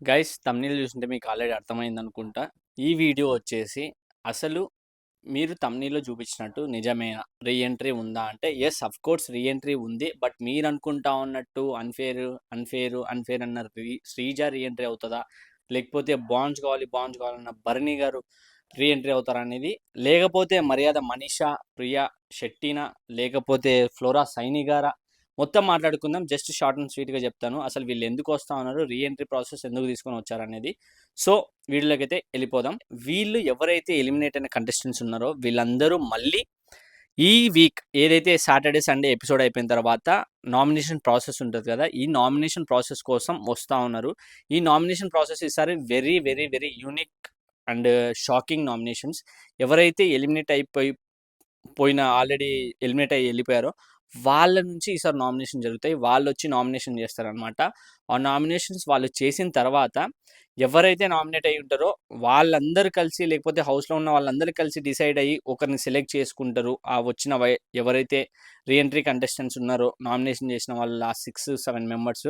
Guys thumbnail చూస్తుంటే మీకు already అర్థమైంది అనుకుంటా ఈ వీడియో వచ్చేసి అసలు మీరు తమ్నీలో చూపించినట్టు నిజమే రీఎంట్రీ ఉందా అంటే ఎస్ అఫ్ కోర్స్ రీఎంట్రీ ఉంది. బట్ మీరు అనుకుంటా ఉన్నట్టు అన్ఫేర్ అన్ఫేర్ అన్ఫేర్ అన్న రీ శ్రీజ రీఎంట్రీ అవుతుందా? లేకపోతే బాండ్స్ కావాలి బాండ్స్ కావాలన్న భరణి గారు రీఎంట్రీ అవుతారనేది లేకపోతే మర్యాద మనీషా ప్రియా షెట్టినా? లేకపోతే ఫ్లోరా సైని గారా మొత్తం మాట్లాడుకుందాం. జస్ట్ షార్ట్ అండ్ స్వీట్గా చెప్తాను. అసలు వీళ్ళు ఎందుకు వస్తా ఉన్నారు? రీఎంట్రీ ప్రాసెస్ ఎందుకు తీసుకొని వచ్చారనేది సో వీళ్ళకైతే వెళ్ళిపోదాం. వీళ్ళు ఎవరైతే ఎలిమినేట్ అయిన కంటెస్టెంట్స్ ఉన్నారో వీళ్ళందరూ మళ్ళీ ఈ వీక్ ఏదైతే సాటర్డే సండే ఎపిసోడ్ అయిపోయిన తర్వాత నామినేషన్ ప్రాసెస్ ఉంటుంది కదా ఈ నామినేషన్ ప్రాసెస్ కోసం వస్తూ ఉన్నారు. ఈ నామినేషన్ ప్రాసెస్ ఈసారి very very very unique and shocking nominations. ఎవరైతే ఎలిమినేట్ అయిపోయి పోయిన ఆల్రెడీ ఎలిమినేట్ అయ్యి వెళ్ళిపోయారో వాళ్ళ నుంచి ఈసారి నామినేషన్ జరుగుతాయి. వాళ్ళు వచ్చి నామినేషన్ చేస్తారనమాట ఆ నామినేషన్స్ వాళ్ళు చేసిన తర్వాత ఎవరైతే నామినేట్ అయి ఉంటారో వాళ్ళందరూ కలిసి లేకపోతే హౌస్లో ఉన్న వాళ్ళందరూ కలిసి డిసైడ్ అయ్యి ఒకరిని సెలెక్ట్ చేసుకుంటారు. ఆ వచ్చిన వై ఎవరైతే రీఎంట్రీ కంటెస్టెంట్స్ ఉన్నారో నామినేషన్ చేసిన వాళ్ళ లాస్ట్ సిక్స్ సెవెన్ మెంబర్స్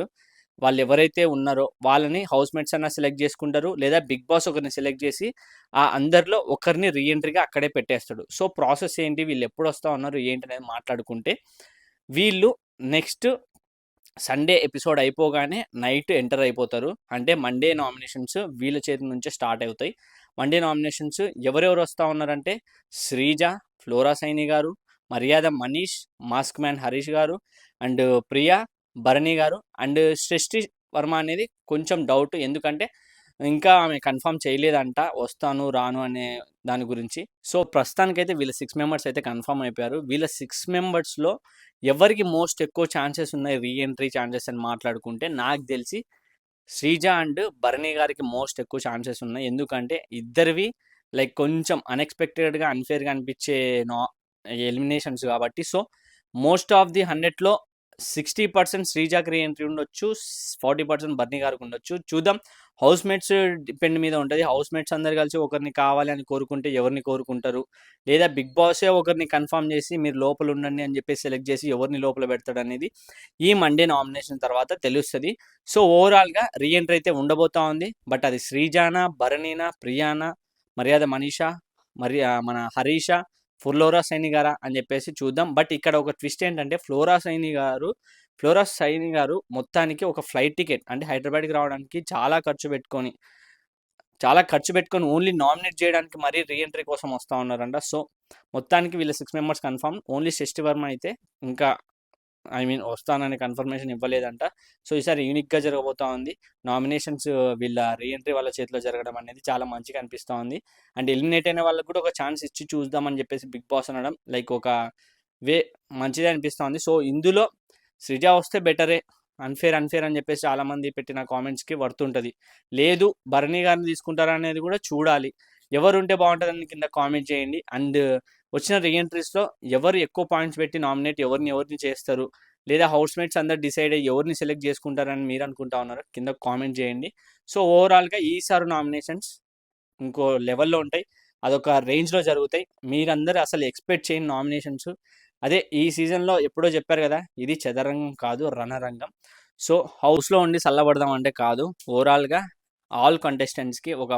వాళ్ళు ఎవరైతే ఉన్నారో వాళ్ళని హౌస్ మేట్స్ అన్న సెలెక్ట్ చేసుకుంటారు. లేదా బిగ్ బాస్ ఒకరిని సెలెక్ట్ చేసి ఆ అందరిలో ఒకరిని రీఎంట్రీగా అక్కడే పెట్టేస్తాడు. సో ప్రాసెస్ ఏంటి? వీళ్ళు ఎప్పుడు వస్తా ఉన్నారు? ఏంటి అనేది మాట్లాడుకుంటే వీళ్ళు నెక్స్ట్ సండే ఎపిసోడ్ అయిపోగానే నైట్ ఎంటర్ అయిపోతారు. అంటే మండే నామినేషన్స్ వీళ్ళ చేతి నుంచే స్టార్ట్ అవుతాయి. మండే నామినేషన్స్ ఎవరెవరు వస్తూ ఉన్నారంటే శ్రీజ ఫ్లోరా సైని గారు మర్యాద మనీష్ మాస్క్ మ్యాన్ హరీష్ గారు అండ్ ప్రియా భరణి గారు. అండ్ సృష్టి వర్మ అనేది కొంచెం డౌట్ ఎందుకంటే ఇంకా ఆమె కన్ఫర్మ్ చేయలేదంట వస్తాను రాను అనే దాని గురించి. సో ప్రస్తుతానికైతే వీళ్ళ సిక్స్ మెంబర్స్ అయితే కన్ఫర్మ్ అయిపోయారు. వీళ్ళ సిక్స్ మెంబర్స్లో ఎవరికి మోస్ట్ ఎక్కువ ఛాన్సెస్ ఉన్నాయి రీఎంట్రీ ఛాన్సెస్ అని మాట్లాడుకుంటే నాకు తెలిసి శ్రీజ అండ్ భరణి గారికి మోస్ట్ ఎక్కువ ఛాన్సెస్ ఉన్నాయి. ఎందుకంటే ఇద్దరివి లైక్ కొంచెం అన్ఎక్స్పెక్టెడ్గా అన్ఫేర్గా అనిపించే నా ఎలిమినేషన్స్ కాబట్టి. సో మోస్ట్ ఆఫ్ ది హండ్రెడ్లో సిక్స్టీ పర్సెంట్ శ్రీజాకి రీఎంట్రీ ఉండొచ్చు ఫార్టీ పర్సెంట్ బర్నీ గారికి ఉండొచ్చు. చూద్దాం. హౌస్ మేట్స్ డిపెండ్ మీద ఉంటుంది. హౌస్ మేట్స్ అందరు కలిసి ఒకరిని కావాలి అని కోరుకుంటే ఎవరిని కోరుకుంటారు? లేదా బిగ్ బాసే ఒకరిని కన్ఫర్మ్ చేసి మీరు లోపల ఉండండి అని చెప్పి సెలెక్ట్ చేసి ఎవరిని లోపల పెడతాడు అనేది ఈ మండే నామినేషన్ తర్వాత తెలుస్తుంది. సో ఓవరాల్గా రీఎంట్రీ అయితే ఉండబోతా ఉంది. బట్ అది శ్రీజానా భరణీనా ప్రియానా మర్యాద మనీషా మరి మన హరీషా ఫ్లోరా సైని గారా అని చెప్పేసి చూద్దాం. బట్ ఇక్కడ ఒక ట్విస్ట్ ఏంటంటే ఫ్లోరా సైని గారు ఫ్లోరా సైని గారు మొత్తానికి ఒక ఫ్లైట్ టికెట్ అంటే హైదరాబాద్కి రావడానికి చాలా ఖర్చు పెట్టుకొని చాలా ఖర్చు పెట్టుకొని ఓన్లీ నామినేట్ చేయడానికి మరీ రీఎంట్రీ కోసం వస్తూ ఉన్నారంట. సో మొత్తానికి వీళ్ళ సిక్స్ మెంబర్స్ కన్ఫర్మ్ ఓన్లీ షష్టి వర్మ అయితే ఇంకా ఐ మీన్ వస్తానని కన్ఫర్మేషన్ ఇవ్వలేదంట. సో ఈసారి యూనిక్గా జరగబోతా ఉంది. నామినేషన్స్ వీళ్ళ రీఎంట్రీ వాళ్ళ చేతిలో జరగడం అనేది చాలా మంచిగా అనిపిస్తూ ఉంది. అండ్ ఎలిమినేట్ అయిన వాళ్ళకి కూడా ఒక ఛాన్స్ ఇచ్చి చూద్దామని చెప్పేసి బిగ్ బాస్ అనడం లైక్ ఒక వే మంచిదే అనిపిస్తుంది సో ఇందులో సృజ వస్తే బెటరే అన్ఫేర్ అన్ఫేర్ అని చెప్పేసి చాలామంది పెట్టిన కామెంట్స్కి వర్తుంటుంది. లేదు భరణి గారిని తీసుకుంటారా అనేది కూడా చూడాలి. ఎవరు ఉంటే బాగుంటుందని కింద కామెంట్ చేయండి. అండ్ వచ్చిన రీఎంట్రీస్లో ఎవరు ఎక్కువ పాయింట్స్ పెట్టి నామినేట్ ఎవరిని ఎవరిని చేస్తారు? లేదా హౌస్ మేట్స్ అందరు డిసైడ్ అయ్యి ఎవరిని సెలెక్ట్ చేసుకుంటారని మీరు అనుకుంటా ఉన్నారు? కింద కామెంట్ చేయండి. సో ఓవరాల్గా ఈసారి నామినేషన్స్ ఇంకో లెవెల్లో ఉంటాయి. అదొక రేంజ్లో జరుగుతాయి. మీరందరూ అసలు ఎక్స్పెక్ట్ చేయని నామినేషన్స్. అదే ఈ సీజన్లో ఎప్పుడో చెప్పారు కదా ఇది చదరంగం కాదు రణరంగం. సో హౌస్లో ఉండి చల్లబడదాం అంటే కాదు. ఓవరాల్గా ఆల్ కంటెస్టెంట్స్కి ఒక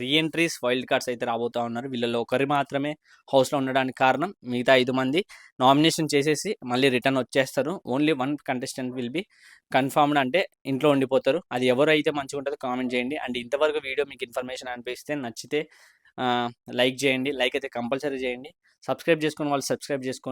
రీఎంట్రీస్ వైల్డ్ కార్డ్స్ అయితే రాబోతూ ఉన్నారు. వీళ్ళలో ఒకరి మాత్రమే హౌస్లో ఉండడానికి కారణం మిగతా ఐదు మంది. నామినేషన్ చేసేసి మళ్ళీ రిటర్న్ వచ్చేస్తారు. Only one contestant will be confirmed అంటే ఇంట్లో ఉండిపోతారు. అది ఎవరైతే మంచిగా ఉంటుందో కామెంట్ చేయండి. అండ్ ఇంతవరకు వీడియో మీకు ఇన్ఫర్మేషన్ అనిపిస్తే నచ్చితే లైక్ చేయండి. లైక్ అయితే కంపల్సరీ చేయండి. సబ్స్క్రైబ్ చేసుకుని వాళ్ళు సబ్స్క్రైబ్ చేసుకోండి.